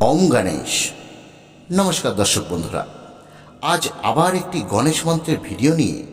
ওম গণেশ। নমস্কার দর্শক বন্ধুরা, আজ আবার একটি গণেশ মন্ত্রের ভিডিও নিয়ে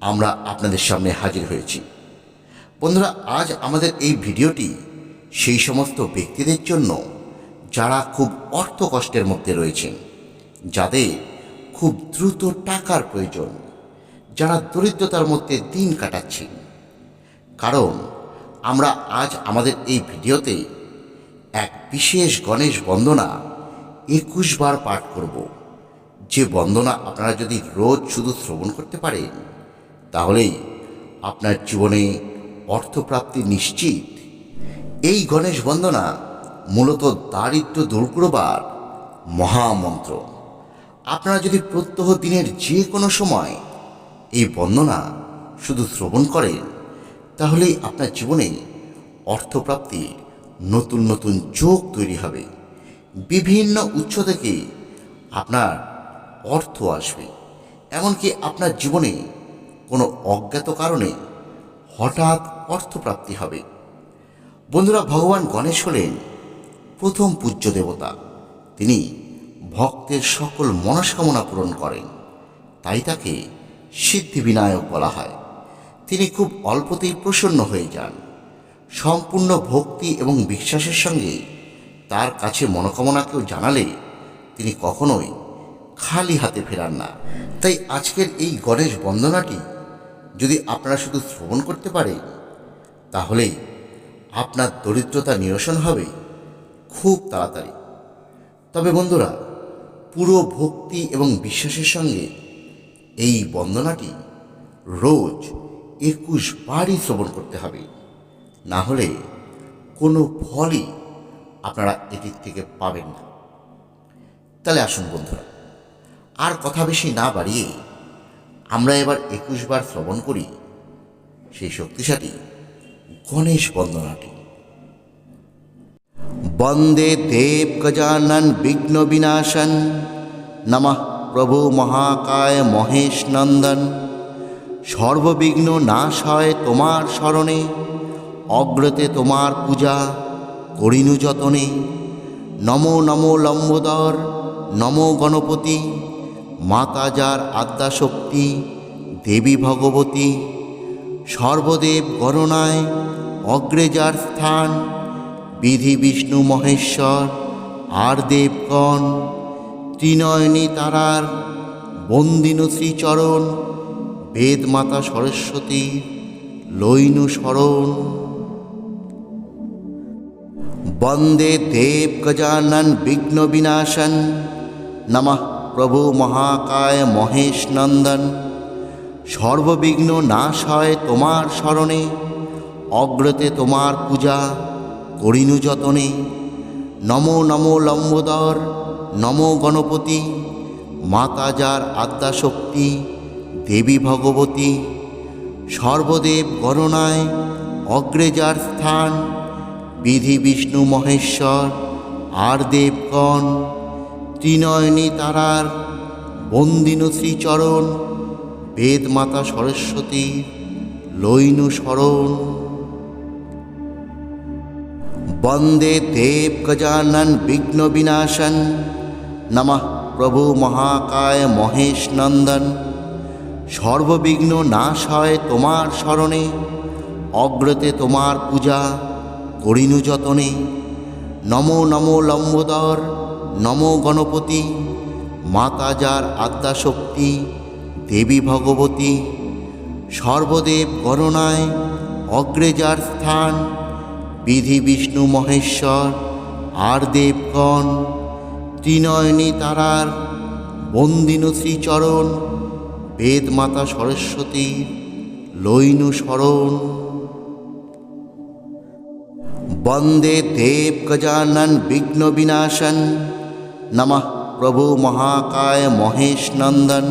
আমরা আপনাদের সামনে হাজির হয়েছি। বন্ধুরা, আজ আমাদের এই ভিডিওটি সেই সমস্ত ব্যক্তিদের জন্য যারা খুব অর্থ কষ্টের মধ্যে রয়েছেন, যাদের খুব দ্রুত টাকার প্রয়োজন, যারা দরিদ্রতার মধ্যে দিন কাটাচ্ছেন। কারণ আমরা আজ আমাদের এই ভিডিওতে এক বিশেষ গণেশ বন্দনা একুশ বার পাঠ করব। যে বন্দনা আপনারা যদি রোজ শুধু শ্রবণ করতে পারেন তাহলেই আপনার জীবনে অর্থপ্রাপ্তি নিশ্চিত। এই গণেশ বন্দনা মূলত দারিদ্র দূর করবার মহামন্ত্র। আপনারা যদি প্রত্যহ দিনের যে কোনো সময় এই বন্দনা শুধু শ্রবণ করেন, তাহলেই আপনার জীবনে অর্থপ্রাপ্তির নতুন নতুন যোগ তৈরি হবে। বিভিন্ন উৎস থেকে আপনার অর্থ আসবে। এমনকি আপনার জীবনে কোনো অজ্ঞাত কারণে হঠাৎ অর্থপ্রাপ্তি হবে। বন্ধুরা, ভগবান গণেশ হলেন প্রথম পূজ্য দেবতা। তিনি ভক্তের সকল মনস্কামনা পূরণ করেন। তাই তাকে সিদ্ধিবিনায়ক বলা হয়। তিনি খুব অল্পতেই প্রসন্ন হয়ে যান। সম্পূর্ণ ভক্তি এবং বিশ্বাসের সঙ্গে তার কাছে মনোকামনাকেও জানালে তিনি কখনোই খালি হাতে ফেরান না। তাই আজকের এই গণেশ বন্দনাটি যদি আপনারা শুধু শ্রবণ করতে পারেন তাহলেই আপনার দরিদ্রতা নিরসন হবে খুব তাড়াতাড়ি। তবে বন্ধুরা, পুরো ভক্তি এবং বিশ্বাসের সঙ্গে এই বন্দনাটি রোজ একুশ বারই শ্রবণ করতে হবে। না হলে কোনো ফলই আপনারা এটির থেকে পাবেন না। তাহলে আসুন বন্ধুরা, আর কথা বেশি না বাড়িয়ে আমরা এবার একুশ বার শ্রবণ করি সেই শক্তিশালী গণেশ বন্দনাটি। বন্দে দেব গজানন বিঘ্ন বিনাশন, নমঃ প্রভু মহাকায় মহেশ নন্দন। সর্ববিঘ্ন নাশ হয় তোমার স্মরণে অগ্রতে তোমার পূজা করিনু যতনে। নমো নমো লম্বোদর, নমো গণপতি, মাতা যার আদ্যাশক্তি দেবী ভগবতী। সর্বদেব গণনায় অগ্রে যার স্থান, বিধি বিষ্ণু মহেশ্বর, আর দেবগণ, ত্রিনয়নী তারার বন্দিনু শ্রীচরণ বেদ মাতা সরস্বতীর, লইনু শরণ। বন্দে দেব গজানন বিঘ্ন বিনাশন। নমঃ প্রভু মহাকায় মহেশ নন্দন। সর্ববিঘ্ন নাশ হয় তোমার স্মরণে অগ্রতে তোমার পূজা করিনু যতনে। নমো নমো লম্বোদর, নমো গণপতি, মাতা যার আদ্যাশক্তি দেবী ভগবতী। সর্বদেব গণনায় অগ্রে যার স্থান বিধি বিষ্ণু মহেশ্বর, আর দেবগণ, ত্রিনয়নী তারার, বন্দিনু শ্রীচরণ বেদ মাতা সরস্বতীর লইনু শরণ। বন্দে দেব গজানন বিঘ্ন বিনাশন, নমঃ প্রভু মহাকায় মহেশ নন্দন। সর্ববিঘ্ন নাশ হয় তোমার স্মরণে অগ্রতে তোমার পূজা। করিনু যতনে, নমো নমো লম্বোদর, নমো গণপতি, মাতা যার আদ্যাশক্তি দেবী ভগবতী, সর্বদেব গণনায় অগ্রে যার স্থান, বিধি বিষ্ণু মহেশ্বর, আর দেবগণ, ত্রিনয়নী তারার, বন্দিনু শ্রীচরণ বেদ মাতা সরস্বতীর, লইনু শরণ। বন্দে দেব গজানন বিঘ্ন বিনাশন। নমঃ প্রভু মহাকায় মহেশ নন্দন।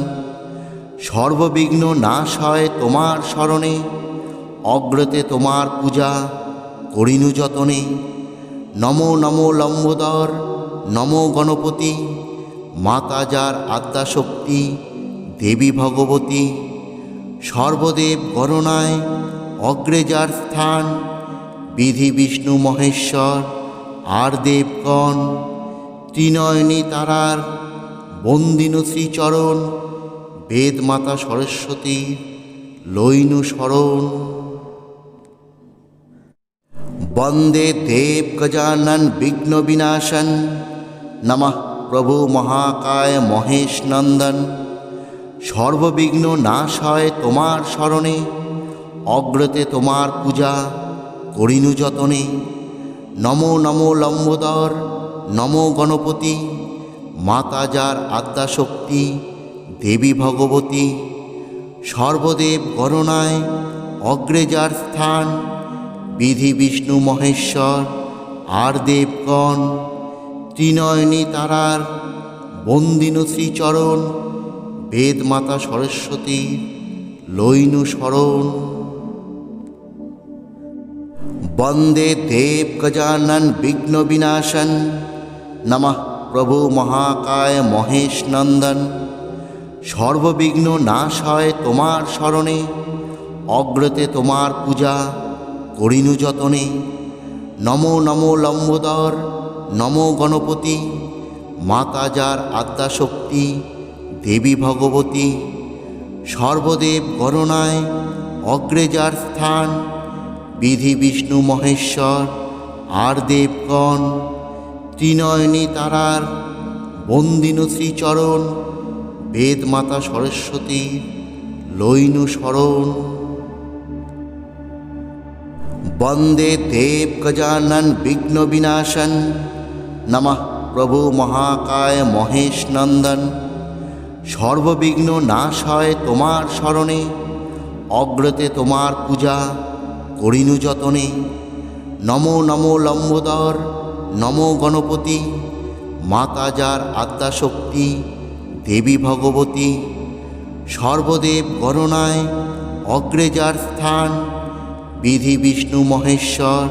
সর্ববিঘ্ন নাশ হয় তোমার স্মরণে অগ্রতে তোমার পূজা করিনু যতনে। নমো নমো লম্বোদর, নমো গণপতি, মাতা যার আদ্যাশক্তি দেবী ভগবতী। সর্বদেব গণনায় অগ্রে যার স্থান বিধি বিষ্ণু মহেশ্বর, আর দেবগণ, ত্রিনয়নী তারার, বন্দিনু শ্রীচরণ বেদ মাতা সরস্বতীর, লইনু শরণ। বন্দে দেব গজানন বিঘ্ন বিনাশন, নমঃ প্রভু মহাকায় মহেশ নন্দন। সর্ববিঘ্ন নাশ হয় তোমার স্মরণে অগ্রতে তোমার পূজা। করিনু যতনে। নমো নমো লম্বোদর, নমো গণপতি, মাতা যার আদ্যাশক্তি দেবী ভগবতী। সর্বদেব গণনায় অগ্রেজার স্থান, বিধি বিষ্ণু মহেশ্বর, আর দেবগণ। ত্রিনয়নী তারার বন্দিনু শ্রীচরণ বেদ মাতা সরস্বতীর লইনু শরণ। বন্দে দেব গজানন বিঘ্ন বিনাশন। নমঃ প্রভু মহাকায় মহেশ নন্দন। সর্ববিঘ্ন নাশ হয় তোমার স্মরণে অগ্রতে তোমার পূজা করিনু যতনে। নমো নমো লম্বোদর, নমো গণপতি, মাতা যার আদ্যাশক্তি দেবী ভগবতী। সর্বদেব গণনায় অগ্রে যার স্থান বিধি বিষ্ণু মহেশ্বর, আর দেবগণ, ত্রিনয়নী তারার, বন্দিনু শ্রীচরণ বেদ মাতা সরস্বতীর লইনু শরণ। বন্দে দেব গজানন বিঘ্ন বিনাশন, নমঃ প্রভু মহাকায় মহেশ নন্দন। সর্ববিঘ্ন নাশ হয় তোমার স্মরণে অগ্রতে তোমার পূজা। করিনু যতনে। নমো নমো লম্বোদর, নমো গণপতি, মাতা যার আদ্যাশক্তি দেবী ভগবতী। সর্বদেব গণনায় অগ্রেজার স্থান, বিধি বিষ্ণু মহেশ্বর,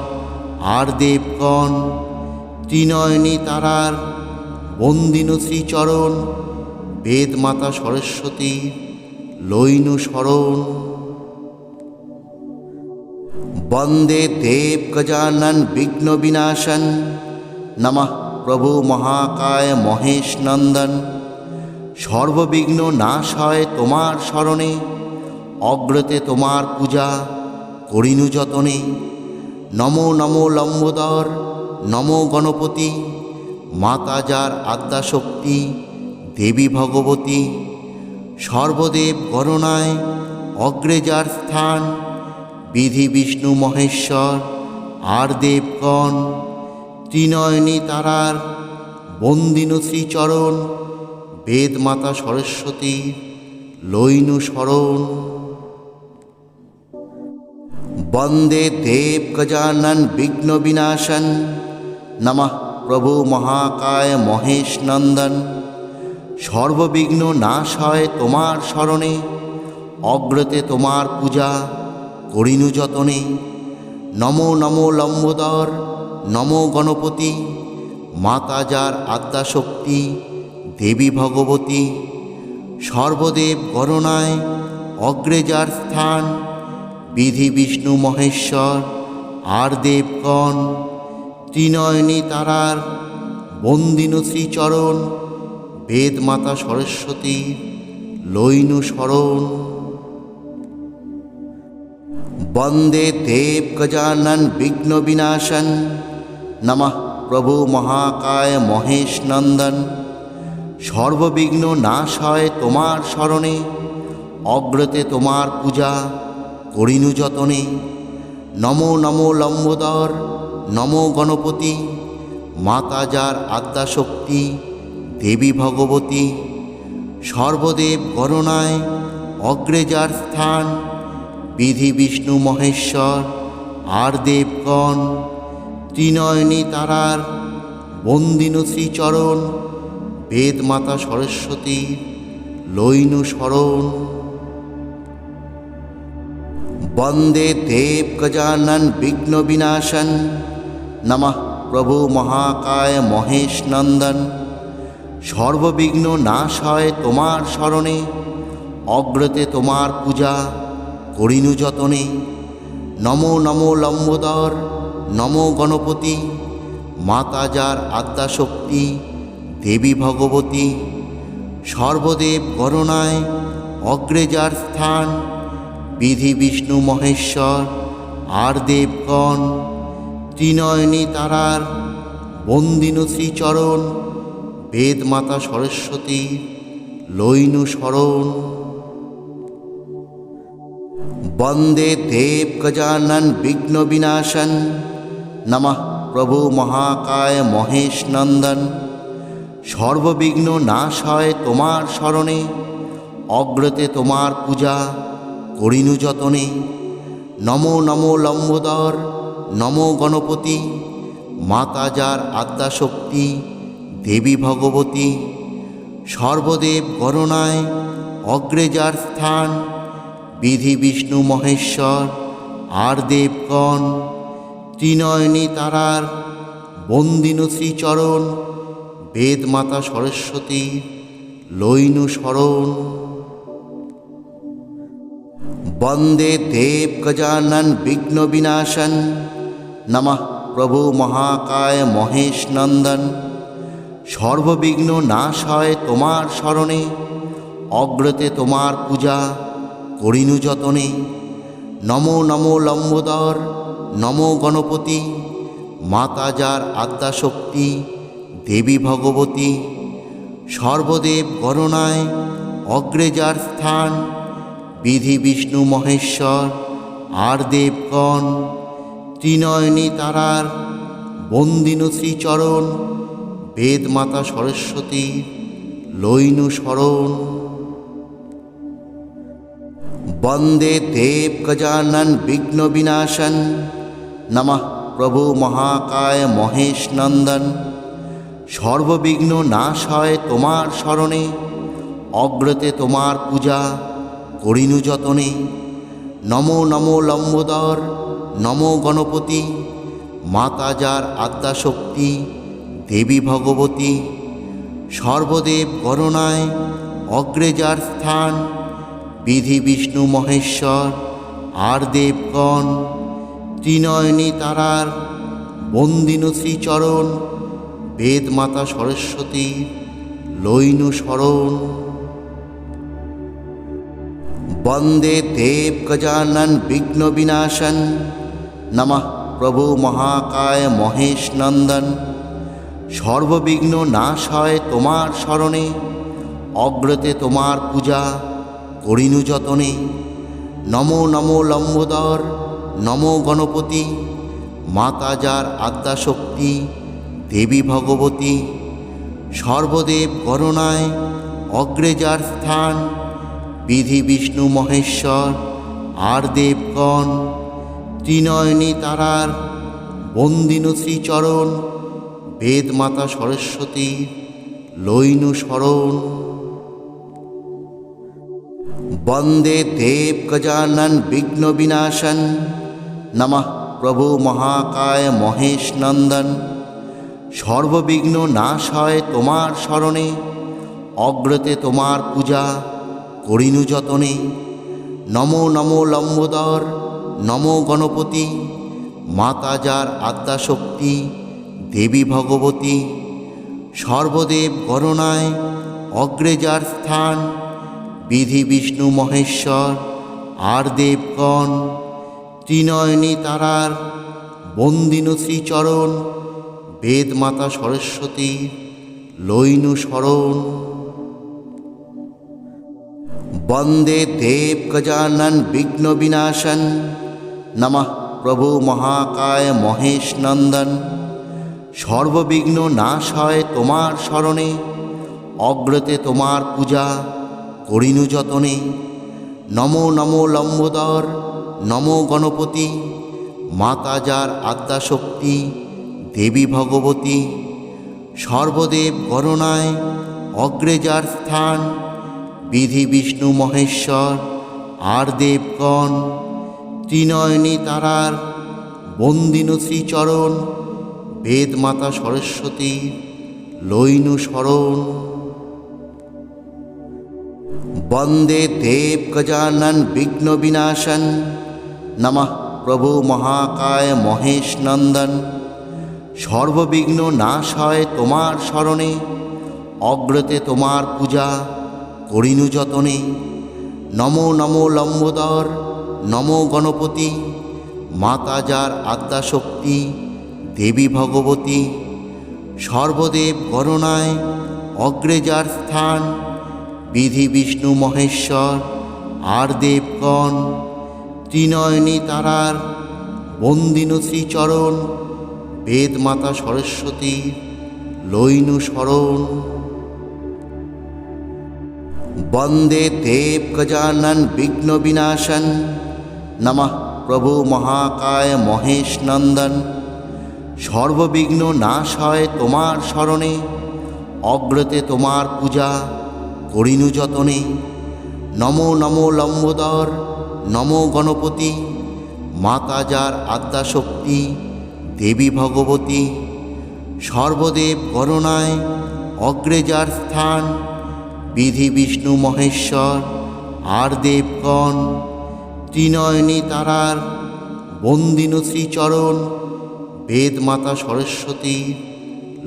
আর দেবগণ। ত্রিনয়নী তারার বন্দিনু শ্রীচরণ বেদ মাতা সরস্বতীর, লইনু শরণ। বন্দে দেব গজানন বিঘ্ন বিনাশন। নমঃ প্রভু মহাকায় মহেশ নন্দন। সর্ববিঘ্ন নাশ হয় তোমার স্মরণে অগ্রতে তোমার পূজা করিনু যতনে। নমো নমো লম্বোদর, নমো গণপতি, মাতা যার আদ্যাশক্তি দেবী ভগবতী। সর্বদেব গণনায় অগ্রে যার স্থান বিধি বিষ্ণু মহেশ্বর, আর দেবগণ, ত্রিনয়নী তারার, বন্দিনু শ্রীচরণ বেদ মাতা সরস্বতীর, লইনু শরণ। বন্দে দেব গজানন বিঘ্ন বিনাশন, নমঃ প্রভু মহাকায় মহেশ নন্দন। সর্ববিঘ্ন নাশ হয় তোমার স্মরণে অগ্রতে তোমার পূজা। করিনু যতনে। নমো নমো লম্বোদর, নমো গণপতি, মাতা যার আদ্যাশক্তি দেবী ভগবতী। সর্বদেব গণনায় অগ্রেজার স্থান, বিধি বিষ্ণু মহেশ্বর, আর দেবগণ। ত্রিনয়নী তারার বন্দিনু শ্রীচরণ বেদ মাতা সরস্বতীর, লইনু শরণ। বন্দে দেব গজানন বিঘ্ন বিনাশন। নমঃ প্রভু মহাকায় মহেশ নন্দন। সর্ববিঘ্ন নাশ হয় তোমার স্মরণে অগ্রতে তোমার পূজা করিনু যতনে। নমো নমো লম্বোদর, নমো গণপতি, মাতা যার আদ্যাশক্তি দেবী ভগবতী। সর্বদেব গণনায় অগ্রে যার স্থান বিধি বিষ্ণু মহেশ্বর আর দেবগণ ত্রিনয়নী তারার, বন্দিনু শ্রীচরণ বেদ মাতা সরস্বতীর লইনু শরণ। বন্দে দেব গজানন বিঘ্ন বিনাশন, নমঃ প্রভু মহাকায় মহেশ নন্দন। সর্ববিঘ্ন নাশ হয় তোমার স্মরণে অগ্রতে তোমার পূজা। করিনু যতনে। নমো নমো লম্বোদর, নমো গণপতি, মাতা যার আদ্যাশক্তি দেবী ভগবতী। সর্বদেব গণনায় অগ্রেজার স্থান, বিধি বিষ্ণু মহেশ্বর, আর দেবগণ, ত্রিনয়নী তারার, বন্দিন শ্রীচরণ বেদ মাতা সরস্বতী লৈনু শরণ। বন্দে দেব গজানন বিঘ্ন বিনাশন। নমঃ প্রভু মহাকায় মহেশ নন্দন। সর্ববিঘ্ন নাশ হয় তোমার স্মরণে অগ্রতে তোমার পূজা করিনু যতনে। নমো নমো লম্বোদর, নমো গণপতি, মাতা যার আদ্যাশক্তি দেবী ভগবতী। সর্বদেব গণনায় অগ্রে যার স্থান বিধি বিষ্ণু মহেশ্বর, আর দেবগণ, ত্রিনয়নী তারার, বন্দিন শ্রীচরণ বেদ মাতা সরস্বতীর লৈনু শরণ। বন্দে দেব গজানন বিঘ্ন বিনাশন, নমঃ প্রভু মহাকায় মহেশ নন্দন। সর্ববিঘ্ন নাশ হয় তোমার স্মরণে অগ্রতে তোমার পূজা। করিনু যতনে। নমো নমো লম্বোদর, নমো গণপতি, মাতা যার আদ্যাশক্তি দেবী ভগবতী। সর্বদেব গণনায় অগ্রে যার স্থান, বিধি বিষ্ণু মহেশ্বর, আর দেবগণ। ত্রিনয়নী তারার বন্দিন শ্রীচরণ বেদ মাতা সরস্বতীর লৈনু শরণ। বন্দে দেব গজানন বিঘ্ন বিনাশন। নমঃ প্রভু মহাকায় মহেশ নন্দন। সর্ববিঘ্ন নাশ হয় তোমার স্মরণে অগ্রতে তোমার পূজা করিনু যতনে। নমো নমো লম্বোদর, নমো গণপতি, মাতা যার আদ্যাশক্তি দেবী ভগবতী। সর্বদেব গণনায় অগ্রে যার স্থান বিধি বিষ্ণু মহেশ্বর, আর দেবগণ, ত্রিনয়নী তারার, বন্দিন শ্রীচরণ বেদ মাতা সরস্বতীর লৈনু শরণ। বন্দে দেব গজানন বিঘ্ন বিনাশন, নমঃ প্রভু মহাকায় মহেশ নন্দন। সর্ববিঘ্ন নাশ হয় তোমার স্মরণে অগ্রতে তোমার পূজা। করিনু যতনে। নমো নমো লম্বোদর, নমো গণপতি, মাতা যার আদ্যাশক্তি দেবী ভগবতী। সর্বদেব গণনায় অগ্রেজার স্থান, বিধি বিষ্ণু মহেশ্বর, আর দেবগণ। ত্রিনয়নী তারার বন্দিন শ্রীচরণ বেদ মাতা সরস্বতীর লৈনু শরণ। বন্দে দেব গজানন বিঘ্ন বিনাশন। নমঃ প্রভু মহাকায় মহেশ নন্দন। সর্ববিঘ্ন নাশ হয় তোমার স্মরণে অগ্রতে তোমার পূজা করিনু যতনে। নমো নমো লম্বোদর, নমো গণপতি, মাতা যার আদ্যাশক্তি দেবী ভগবতী। সর্বদেব গণনায় অগ্রে যার স্থান বিধি বিষ্ণু মহেশ্বর, আর দেবগণ, ত্রিনয়নী তারার, বন্দিন শ্রীচরণ, বেদমাতা সরস্বতী লৈনু শরণ। বন্দে দেব গজানন বিঘ্ন বিনাশন, নমঃ প্রভু মহাকায় মহেশ নন্দন। সর্ববিঘ্ন নাশ হয় তোমার স্মরণে অগ্রতে তোমার পূজা। করিনু যতনে। নমো নমো লম্বোদর, নমো গণপতি, মাতা যার আদ্যাশক্তি দেবী ভগবতী। সর্বদেব গণনায় অগ্রেজার স্থান, বিধি বিষ্ণু মহেশ্বর, আর দেবগণ। ত্রিনয়নী তারার বন্দিন শ্রীচরণ, বেদমাতা সরস্বতী লৈনু শরণ। বন্দে দেব গজানন বিঘ্ন বিনাশন নমঃ প্রভু মহাকায় মহেশ নন্দন সর্ববিঘ্ন নাশ হয় তোমার স্মরণে অগ্রতে তোমার পূজা। করিনু যতনে। নমো নমো লম্বোদর। নমো গণপতি। মাতা যার আদ্যাশক্তি দেবী ভগবতী। সর্বদেব গণনায় অগ্রে যার স্থান। বিধি বিষ্ণু মহেশ্বর, আর দেবগণ, ত্রিনয়নী তারার, বন্দিনু শ্রীচরণ বেদ মাতা সরস্বতীর, লইনু শরণ। বন্দে দেব গজানন বিঘ্ন বিনাশন, নমঃ প্রভু মহাকায় মহেশ নন্দন। সর্ববিঘ্ন নাশ হয় তোমার স্মরণে অগ্রতে তোমার পূজা। করিনু যতনে। নমো নমো লম্বোদর, নমো গণপতি, মাতা যার আদ্যাশক্তি দেবী ভগবতী। সর্বদেব গণনায় অগ্রেজার স্থান, বিধি বিষ্ণু মহেশ্বর, আর দেবগণ। ত্রিনয়নী তারার বন্দিনু শ্রীচরণ বেদ মাতা সরস্বতীর,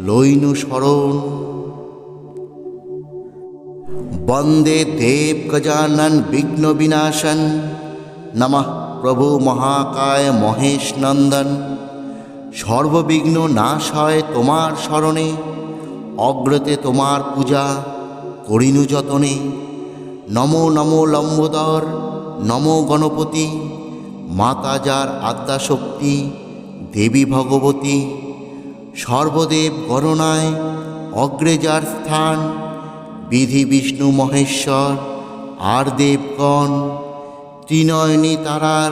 লইনু শরণ। বন্দে দেব গজানন বিঘ্ন বিনাশন। নমঃ প্রভু মহাকায় মহেশ নন্দন। সর্ববিঘ্ন নাশ হয় তোমার স্মরণে অগ্রতে তোমার পূজা করিনু যতনে। নমো নমো লম্বোদর, নমো গণপতি, মাতা যার আদ্যাশক্তি দেবী ভগবতী। সর্বদেব গণনায় অগ্রে যার স্থান বিধি বিষ্ণু মহেশ্বর, আর দেবগণ, ত্রিনয়নী তারার,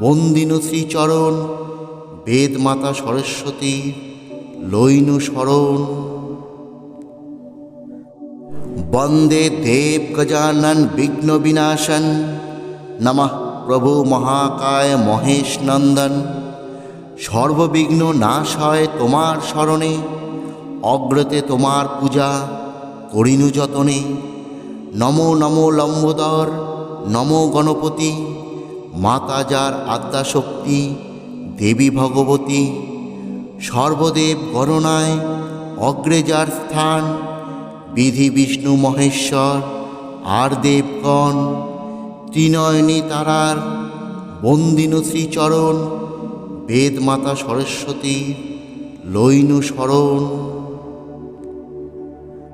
বন্দিনু শ্রীচরণ, বেদমাতা সরস্বতী, লইনু শরণ। বন্দে দেব গজানন বিঘ্ন বিনাশন, নমঃ প্রভু মহাকায় মহেশ নন্দন। সর্ববিঘ্ন নাশ হয় তোমার স্মরণে অগ্রতে তোমার পূজা। করিনু যতনে। নমো নমো লম্বোদর, নমো গণপতি, মাতা যার আদ্যাশক্তি দেবী ভগবতী। সর্বদেব গণনায় অগ্রেজার স্থান, বিধি বিষ্ণু মহেশ্বর, আর দেবগণ। ত্রিনয়নী তারার বন্দিনু শ্রীচরণ বেদ মাতা সরস্বতীর, লইনু শরণ।